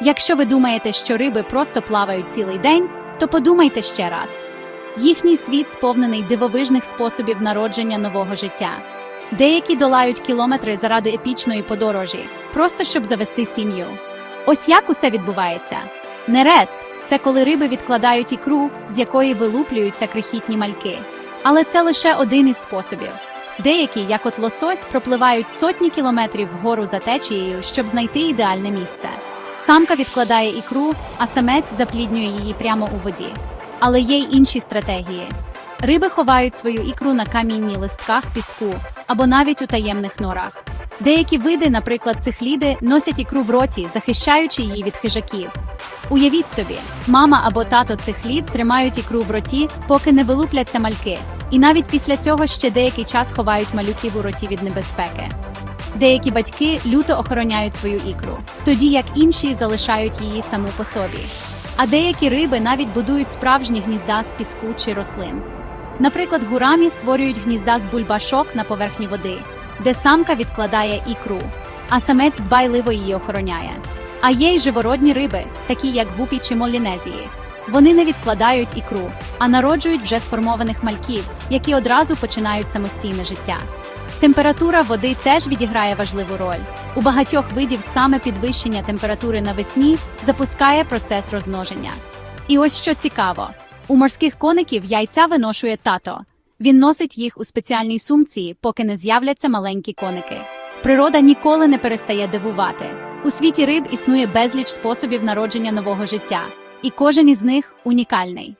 Якщо ви думаєте, що риби просто плавають цілий день, то подумайте ще раз. Їхній світ сповнений дивовижних способів народження нового життя. Деякі долають кілометри заради епічної подорожі, просто щоб завести сім'ю. Ось як усе відбувається. Нерест це коли риби відкладають ікру, з якої вилуплюються крихітні мальки. Але це лише один із способів. Деякі, як от лосось, пропливають сотні кілометрів вгору за течією, щоб знайти ідеальне місце. Самка відкладає ікру, а самець запліднює її прямо у воді. Але є й інші стратегії. Риби ховають свою ікру на камінні листках піску або навіть у таємних норах. Деякі види, наприклад, цихліди, носять ікру в роті, захищаючи її від хижаків. Уявіть собі, мама або тато цихлід тримають ікру в роті, поки не вилупляться мальки, і навіть після цього ще деякий час ховають малюків у роті від небезпеки. Деякі батьки люто охороняють свою ікру, тоді як інші залишають її саму по собі. А деякі риби навіть будують справжні гнізда з піску чи рослин. Наприклад, гурамі створюють гнізда з бульбашок на поверхні води, де самка відкладає ікру, а самець дбайливо її охороняє. А є й живородні риби, такі як гупі чи молінезії. Вони не відкладають ікру, а народжують вже сформованих мальків, які одразу починають самостійне життя. Температура води теж відіграє важливу роль. У багатьох видів саме підвищення температури навесні запускає процес розмноження. І ось що цікаво: у морських коників яйця виношує тато. Він носить їх у спеціальній сумці, поки не з'являться маленькі коники. Природа ніколи не перестає дивувати. У світі риб існує безліч способів народження нового життя, і кожен із них унікальний.